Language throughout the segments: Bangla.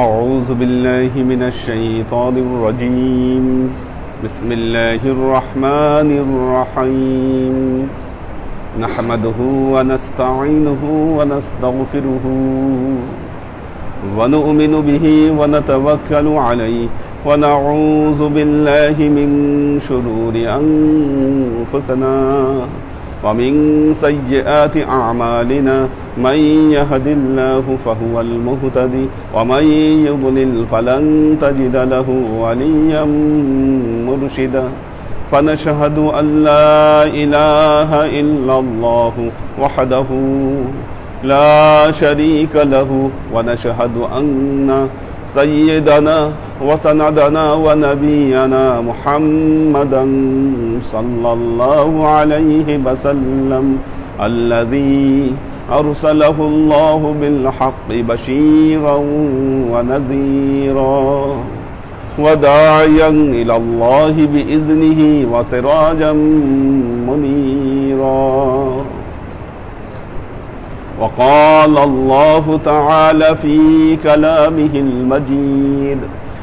أعوذ بالله من الشيطان الرجيم. بسم الله الرحمن الرحيم. نحمده ونستعينه ونستغفره ونؤمن به ونتوكل عليه ونعوذ بالله من شرور أنفسنا. ومن سيئات أعمالنا من يهد الله فهو المهتدي ومن يضلل فلن تجد له وليا مرشدا. فنشهد أن لا إله إلا الله وحده لا شريك له ونشهد أن سيدنا وسندنا ونبينا محمدا صلى الله عليه وسلم الذي أرسله الله بالحق بشيرا ونذيرا وداعيا إلى الله بإذنه وسراجا منيرا. وقال الله تعالى في كلامه المجيد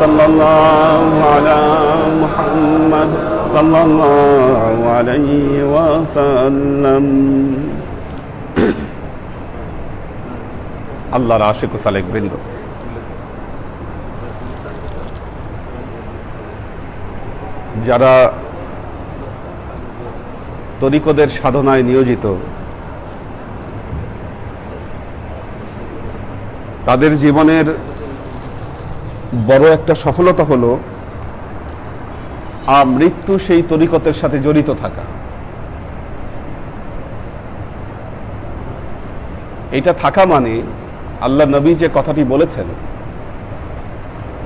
صلى الله على محمد صلى الله عليه وسلم আল্লাহর আশিক ও সালেক বৃন্দ যারা তরিকদের সাধনায় নিয়োজিত তাদের জীবনের বড় একটা সফলতা হলো আর মৃত্যু সেই তরিকতের সাথে জড়িত থাকা। এটা থাকা মানে আল্লাহ নবী যে কথাটি বলেছেন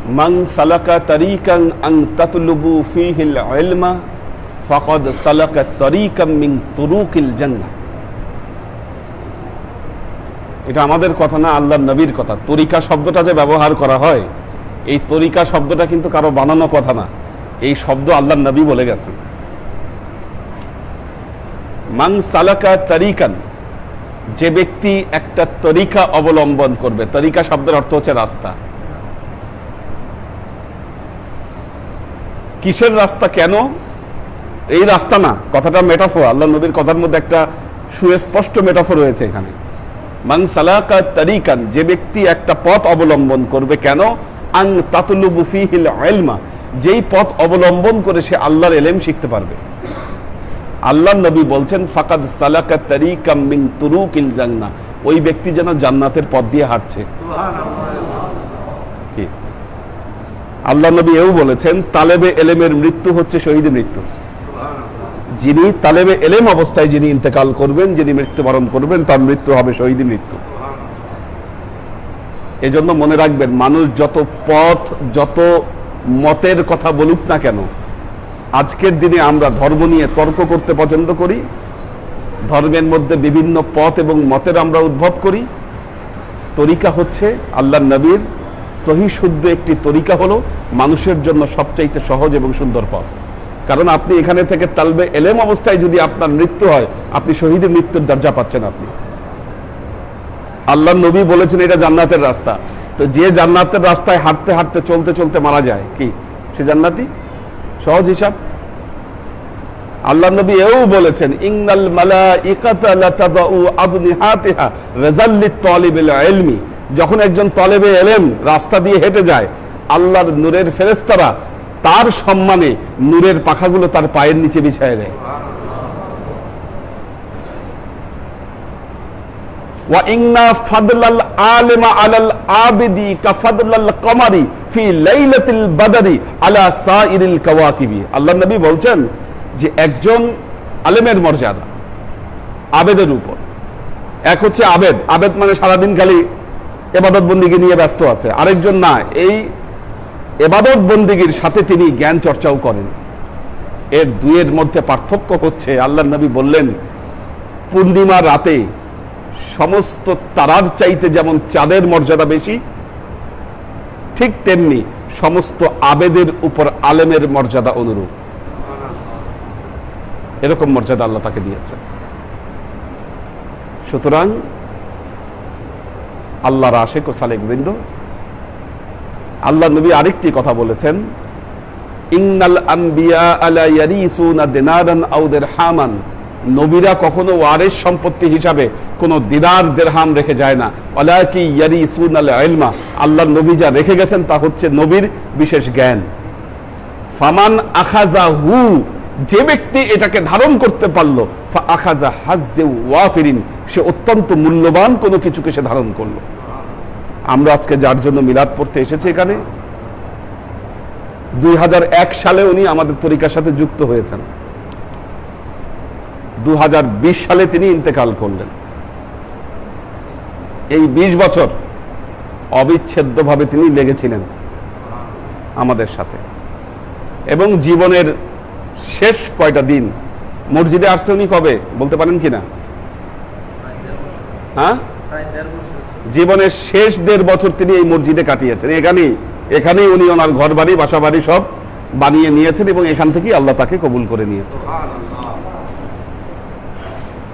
মাং সালাকা তারিকাং আং তাতলুবু ফিহিল ইলমা, ফাকদ সালাকা তরিকাম মিন তুরুকিল জান্নাহ। এটা আমাদের কথা না আল্লাহ নবীর কথা। তরিকা শব্দটা যে ব্যবহার করা হয় এই তরিকা শব্দটা কিন্তু কারও বানানো কথা না। এই শব্দ আল্লাহ নবী বলে গেছেন মাং সালাকা তরিকান, যে ব্যক্তি একটা তরিকা অবলম্বন করবে। তরিকা শব্দের অর্থ হচ্ছে রাস্তা। কিসের রাস্তা কেন? এই রাস্তা না। কথাটা মেটাফোর আল্লাহ নবীর কথার মধ্যে একটা সুস্পষ্ট মেটাফোর রয়েছে এখানে। মান সালাকা তারিকান, যে ব্যক্তি একটা পথ অবলম্বন করবে কেন? আং তাতলুবু ফিহিল ইলমা যেই পথ অবলম্বন করে সে আল্লাহর এলেম শিখতে পারবে। আল্লাহ নবী বলছেন ফাকাদ সালাকা তারিকাম মিন তুরুকিল জান্নাহ। ওই ব্যক্তি যেন জান্নাতের পথ দিয়ে হাঁটছে। আল্লাহ নবী এও বলেছেন তালেবে এলেমের মৃত্যু হচ্ছে শহীদ মৃত্যু। যিনি তালেবে এলেম অবস্থায় যিনি ইন্তেকাল করবেন যিনি মৃত্যুবরণ করবেন তার মৃত্যু হবে শহীদ মৃত্যু। এজন্য মনে রাখবেন, মানুষ যত পথ, যত মতের কথা বলুক না কেন, আজকের দিনে আমরা ধর্ম নিয়ে তর্ক করতে পছন্দ করি, ধর্মের মধ্যে বিভিন্ন পথ এবং মতের আমরা উদ্ভব করি। তরিকা হচ্ছে আল্লাহ নবীর সহি শুদ্ধ একটি তরিকা হলো মানুষের জন্য সবচাইতে সহজ এবং সুন্দর পথ। কারণ আপনি এখানে থেকে তালবে এলেম অবস্থায় যদি আপনার মৃত্যু হয়, আপনি শহীদের মৃত্যুর দরজা পাচ্ছেন আপনি। আল্লাহ নবী বলেছেন এটা জান্নাতের রাস্তা। তো যে জান্নাতের রাস্তায় হাঁটতে হাঁটতে, চলতে চলতে মারা যায়, কি? সে জান্নাতি? সহজ হিসাব। আল্লাহ নবী এও বলেছেন রিজাল্লিত তালিবিল ইলমি। যখন একজন তলেবে এলেম, রাস্তা দিয়ে হেঁটে যায়, আল্লাহর নূরের ফেরেশতারা তার সম্মানে নূরের পাখাগুলো তার পায়ের নিচে বিছায় দেয়। ওয়া ফাদলাল আলিমা আলাল আবিদি কা ফাদলাল কমারি ফি লাইলাতিল বাদারি আলা সাইরিল কাওয়াকিবি আল্লাহ নবী বলছেন যে একজন আলেমের মর্যাদা, আবেদের উপর। এক হচ্ছে আবেদ। আবেদ মানে সারাদিন খালি এবাদত বন্দিকে নিয়ে ব্যস্ত আছে। আরেকজন না, এই এবাদত বন্দীগীর সাথে তিনি জ্ঞান চর্চাও করেন। এর দুইয়ের মধ্যে পার্থক্য হচ্ছে আল্লাহ নবী বললেন পূর্ণিমা রাতে সমস্ত তারার চাইতে যেমন চাঁদের মর্যাদা বেশি, ঠিক তেমনি সমস্ত আবেদের উপর আলেমের মর্যাদা অনুরূপ। এরকম মর্যাদা আল্লাহ তাকে দিয়েছে সুতরাং আল্লাহর আশেক ও সালেক বৃন্দ, আল্লাহ নবী আরেকটি কথা বলেছেন, ইন্নাল আম্বিয়া আলা ইয়ারিসুনা দিনারান আও দিরহামান। নবীরা কখনো ওয়ারিস সম্পত্তি হিসাবে কোনো দিনার দেরহাম রেখে যায় না। ওয়ালাকি ইয়ারিসুনাল ইলমা আল্লাহ নবী যা রেখে গেছেন তা হচ্ছে নবীর বিশেষ জ্ঞান। ফামান আখাজা হু যে ব্যক্তি এটাকে ধারণ করতে পারল আখাজা হাজ্জে ওয়াফিরিন, সে অত্যন্ত মূল্যবান কোনো কিছুকে সে ধারণ করল। আমরা আজকে যার জন্য মিলাদ পড়তে এসেছি এখানে, দুই হাজার এক সালে উনি আমাদের তরিকার সাথে যুক্ত হয়েছেন। দু হাজার বিশ সালে তিনি ইন্তেকাল করলেন। এই ২০ বছর অবিচ্ছেদ্যভাবে তিনি লেগেছিলেন আমাদের সাথে। এবং জীবনের শেষ কয়টা দিন, মসজিদে আসছে উনি কবে, বলতে পারেন কি না হ্যাঁ। জীবনের শেষ দেড় বছর তিনি এই মসজিদে কাটিয়েছেন। এখানেই এখানেই উনি ওনার ঘর বাড়ি বাসা বাড়ি সব বানিয়ে নিয়েছেন এবং এখান থেকেই আল্লাহ তাকে কবুল করে নিয়েছেন।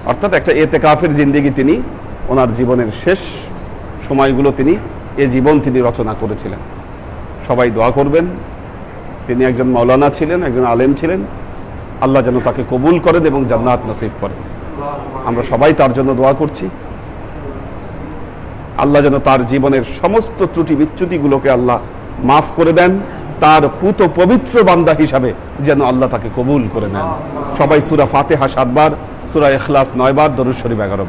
অর্থাৎ একটা এতে কাফের জিন্দিগি তিনি, ওনার জীবনের শেষ সময়গুলো তিনি এ জীবন তিনি রচনা করেছিলেন। সবাই দোয়া করবেন। তিনি একজন মৌলানা ছিলেন, একজন আলেম ছিলেন। আল্লাহ যেন তাকে কবুল করেন এবং জান্নাত নসিব করেন। আমরা সবাই তার জন্য দোয়া করছি। আল্লাহ যেন তার জীবনের সমস্ত ত্রুটি বিচ্যুতিগুলোকে আল্লাহ মাফ করে দেন। তার পুত পবিত্র বান্দা হিসাবে যেন আল্লাহ তাকে কবুল করে নেন। সবাই সুরা ফাতেহা সাতবার সুরা এখলাস নয়বার দরুদ শরীফ এগারো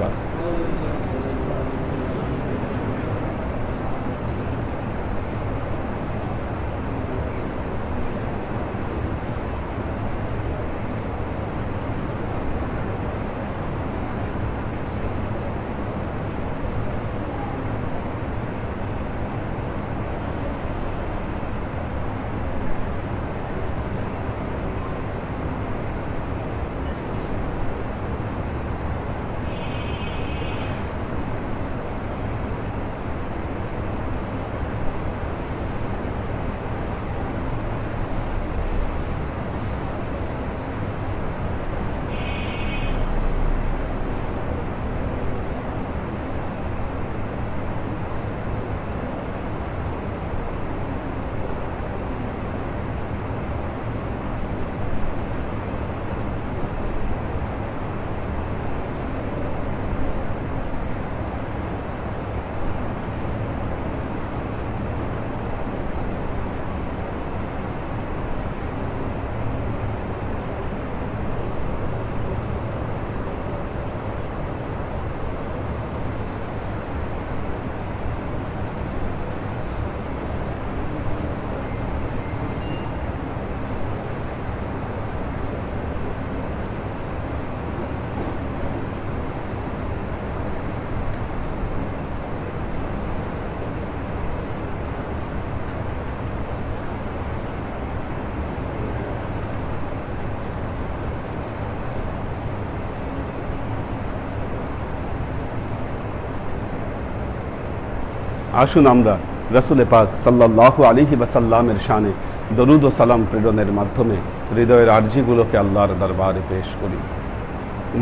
আসুন আমরা রসুল পাক সাল্লাহ আলিহি বাসাল্লামের শানে দরুদ ও সালাম প্রেরণের মাধ্যমে হৃদয়ের আর্জিগুলোকে আল্লাহর দরবারে পেশ করি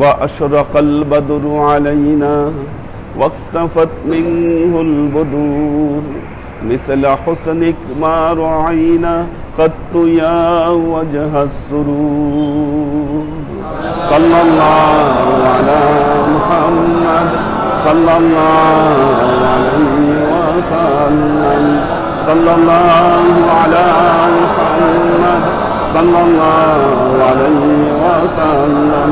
وأشرق البدر علينا واقتفت منه البدور مثل حسنك ما رعينا قد يا وجه السرور صلى الله على محمد صلى الله عليه وسلم صلى الله على محمد صلى الله عليه وسلم.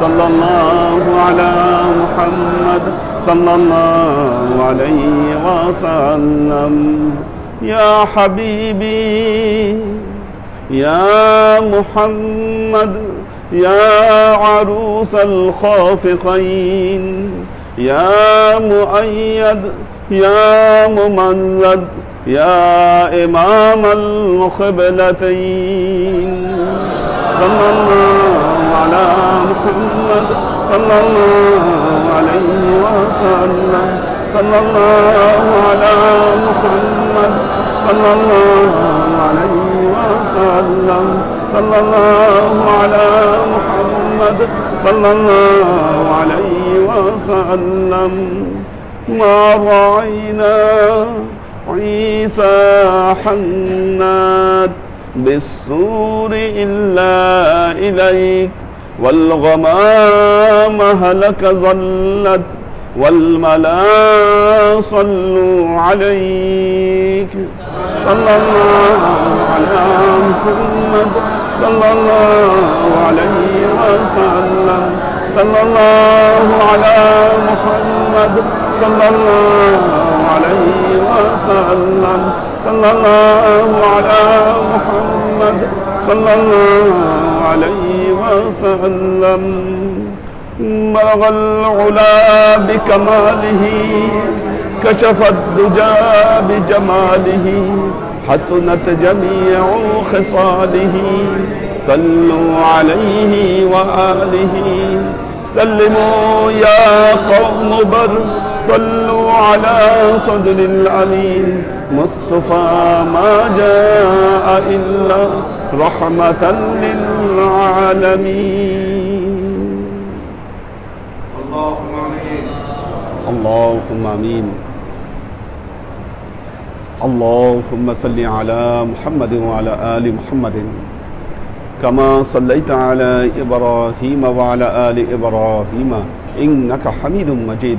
صلى الله على محمد صلى الله عليه وسلم. يا حبيبي يا محمد يا عروس الخافقين يا مؤيد يا ممنذ يا إمام المقبلتين صلى الله على محمد صلى الله عليه وسلم. صلى الله على محمد صلى الله عليه وسلم. صلى الله على محمد صلى الله عليه وسلم. ما رأينا عيسى حنات بالسور إلا إليك والغمام هلك ظلت والملا صلوا عليك. صلى الله على محمد صلى الله عليه وسلم. صلى الله على محمد. صلى الله عليه وسلم. صلى الله على محمد صلى الله عليه وسلم. بلغ العلا بكماله كشف الدجى بجماله حسنت جميع خصاله. صلوا عليه وآله. سلموا يا قوم بر صلوا على صدر الأمين مصطفى ما جاء إلا رحمة للعالمين. اللهم آمين. اللهم صل على محمد وعلى آل محمد. كما صليت على إبراهيم وعلى آل إبراهيم إنك حميد مجيد.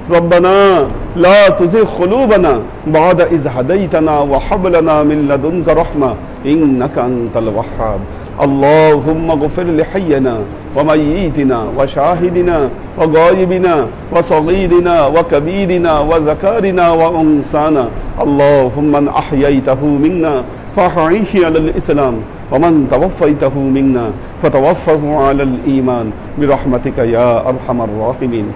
ربنا لا تزغ قلوبنا بعد إذ هديتنا وهب لنا من لدنك رحمة إنك أنت الوهاب. اللهم اغفر لحينا وميتنا وشاهدنا وغائبنا وصغيرنا وكبيرنا وذكارنا وأنسانا اللهم من أحييته منا فأحيه على الإسلام ومن توفيته منا فتوفه على الإيمان. برحمتك يا أرحم الراحمين.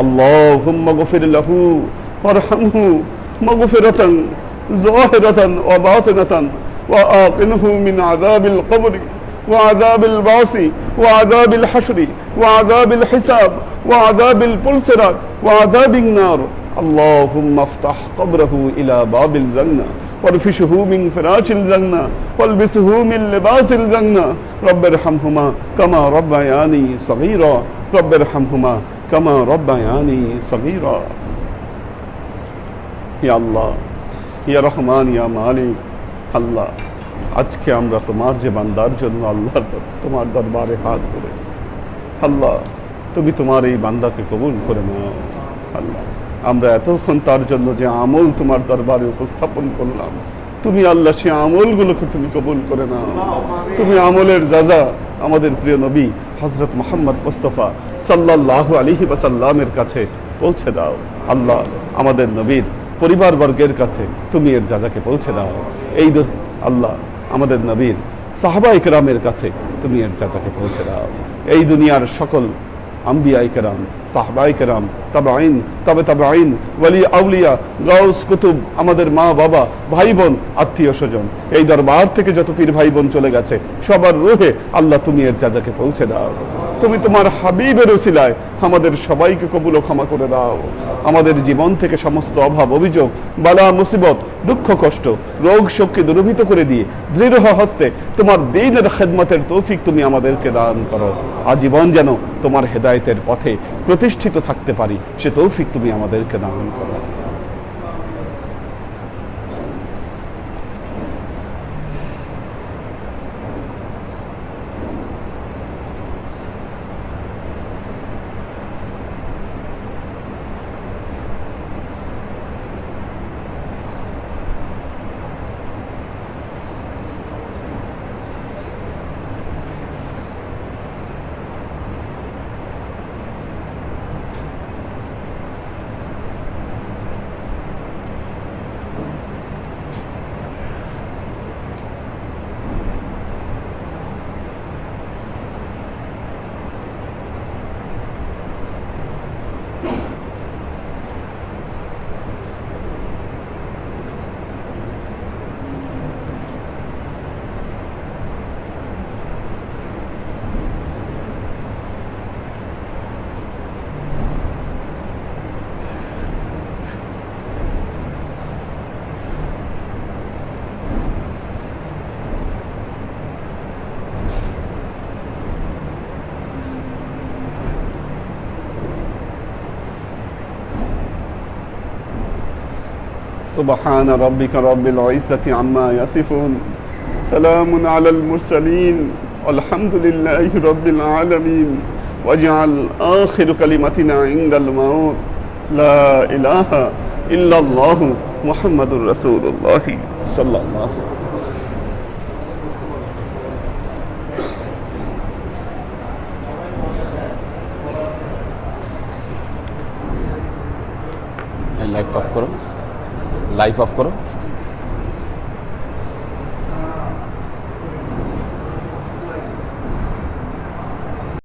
اللهم اغفر له وارحمه مغفرة ظاهرة وباطنة وآقنه من عذاب القبر وعذاب البعث وعذاب الحشر وعذاب الحساب وعذاب البلسرات وعذاب النار. اللهم افتح قبره إلى باب الجنة وارفشه من فراش الجنة والبسه من لباس الجنة. رب ارحمهما كما ربياني صغيرا. رب ارحمهما কামা রব্বায়ানি সগীরা ইয়া আল্লাহ ইয়া রহমান ইয়া মালিক আল্লাহ আজকে আমরা তোমার যে বান্দার জন্য আল্লাহর তোমার দরবারে হাত করেছি আল্লাহ, তুমি তোমার এই বান্দাকে কবুল করে নাও। আল্লাহ, আমরা এতক্ষণ তার জন্য যে আমল তোমার দরবারে উপস্থাপন করলাম, তুমি আল্লাহ সে আমলগুলোকে তুমি কবুল করে নাও। তুমি আমলের যাজা আমাদের প্রিয় নবী হজরত মোহাম্মদ মোস্তফা সাল্লাহ আলিহি বাসাল্লামের কাছে পৌঁছে দাও। আল্লাহ আমাদের নবীর পরিবারবর্গের কাছে তুমি এর যাজাকে পৌঁছে দাও। এই আল্লাহ আমাদের নবীর সাহাবা ইকরামের কাছে তুমি এর যাজাকে পৌঁছে দাও। এই দুনিয়ার সকল আম্বিয়াই কেরাম সাহবাই কেরাম তাবাইন তবে তাবাইন ওয়ালি আউলিয়া গাউস কুতুব আমাদের মা বাবা, ভাই বোন, আত্মীয় স্বজন। এই দরবার থেকে যত পীর ভাই বোন চলে গেছে, সবার রুহে আল্লাহ তুমি এর যাজাকে পৌঁছে দাও। তুমি তোমার হাবিবের উসিলায় আমাদের সবাইকে কবুল ও ক্ষমা করে দাও। আমাদের জীবন থেকে সমস্ত অভাব, অভিযোগ, বালা, মুসিবত, দুঃখ, কষ্ট, রোগ, শোককে দূরভূত করে দিয়ে দৃঢ় হস্তে তোমার দিনের খেদমতের তৌফিক তুমি আমাদেরকে দান করো। আজীবন যেন তোমার হেদায়েতের পথে প্রতিষ্ঠিত থাকতে পারি, সে তৌফিক তুমি আমাদেরকে দান করো। سبحان ربك رب العزة عما يصفون. سلام على المرسلين. والحمد لله رب العالمين. واجعل آخر كلمتنا عند الموت. لا إله إلا الله محمد رسول الله صلى الله عليه وسلم. লাইভ অফ করো